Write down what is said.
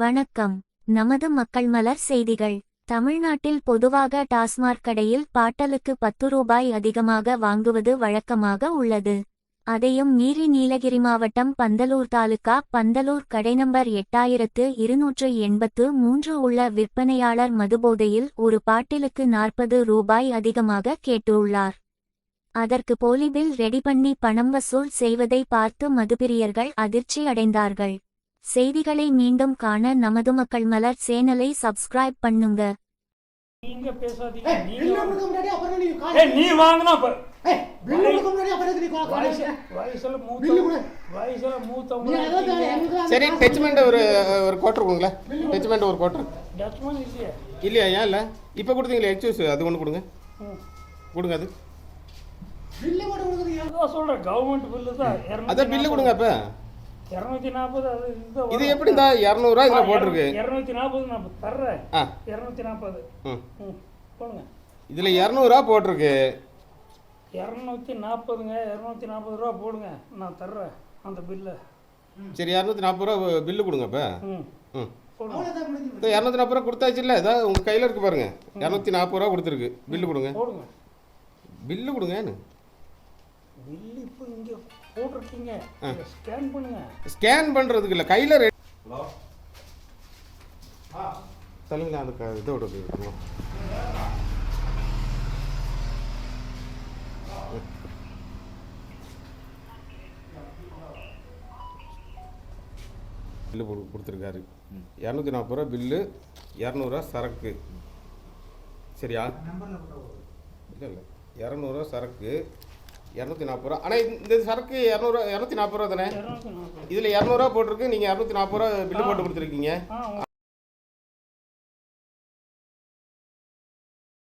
வணக்கம். நமது மக்கள் மலர் செய்திகள். தமிழ்நாட்டில் பொதுவாக டாஸ்மாக் கடையில் பாட்டலுக்கு பத்து ரூபாய் அதிகமாக வாங்குவது வழக்கமாக உள்ளது. அதையும் மீறி நீலகிரி மாவட்டம் பந்தலூர் தாலுகா பந்தலூர் கடை நம்பர் எட்டாயிரத்து இருநூற்று எண்பத்து மூன்று உள்ள விற்பனையாளர் மதுபோதையில் ஒரு பாட்டிலுக்கு நாற்பது ரூபாய் அதிகமாக கேட்டுள்ளார். அதற்கு போலி பில் ரெடி பண்ணி பணம் வசூல் செய்வதை பார்த்து மதுபிரியர்கள் அதிர்ச்சி அடைந்தார்கள் செய்திகளை மீண்டும் காண நமது மக்கள் மலர் சேனலை சப்ஸ்கிரைப் பண்ணுங்க. நீங்க பேசாதீங்க. நீ வாங்கினா சரி டச்மெண்ட் ஒரு ஒரு கோட்டர் கொடுங்களேன் டச்மெண்ட் ஒரு கோட்டர் இல்லையே இல்லையா ஏன் இல்லை? இப்போ கொடுத்தீங்களே எக்ஸ்யூஸ் அது ஒன்று கொடுங்க. கொடுங்க அது. பில்லு கவர்மெண்ட் தான். அதான் பில்லு கொடுங்க அப்போ. இரநூத்தி நாற்பது அது இந்த இது எப்படி இந்த இரநூறுவா இதில் போட்டிருக்கு. இரநூத்தி நாற்பது நான் தர்றேன். ஆ. இரநூத்தி நாற்பது. ம். ம் போடுங்க. இதில் இரநூறுவா போட்டிருக்கு. இரநூத்தி நாற்பதுங்க இரநூத்தி நாற்பது ரூபா போடுங்க. நான் தர்றேன் அந்த பில்லை. சரி இரநூத்தி நாற்பது ரூபா பில்லு கொடுங்க இப்போ ம். ம். இரநூத்தி நாற்பது ரூபா கொடுத்தாச்சு இல்லை இதான் உங்கள் கையில் இருக்கு பாருங்க. இரநூத்தி நாற்பது ரூபா கொடுத்துருக்கு. பில்லு கொடுங்க. போடுங்க. பில்லு கொடுங்கன்னு பில்லு இப்போ இங்கே போட்டிருக்கீங்க. ஸ்கேன் பண்ணுங்க. ஸ்கேன் பண்ணுறதுக்கு இல்லை. கையில் ரெ சொல்லுங்களேன் அந்த க- இதோட இருக்கணும் பில்லு கொடு கொடுத்துருக்காரு. இரநூத்தி நாற்பது ரூபா பில்லு இரநூறுவா சரக்கு. சரியா? இல்லை இல்லை. இரநூறுவா சரக்கு. இரநூத்தி நாற்பது ரூபா. ஆனால் இந்த சரக்கு இரநூறுவா இரநூத்தி நாற்பது ரூபா தானே? இதில் இரநூறுவா போட்டிருக்கு நீங்கள் இரநூத்தி நாற்பது ரூபா பில்லு போட்டு கொடுத்துருக்கீங்க.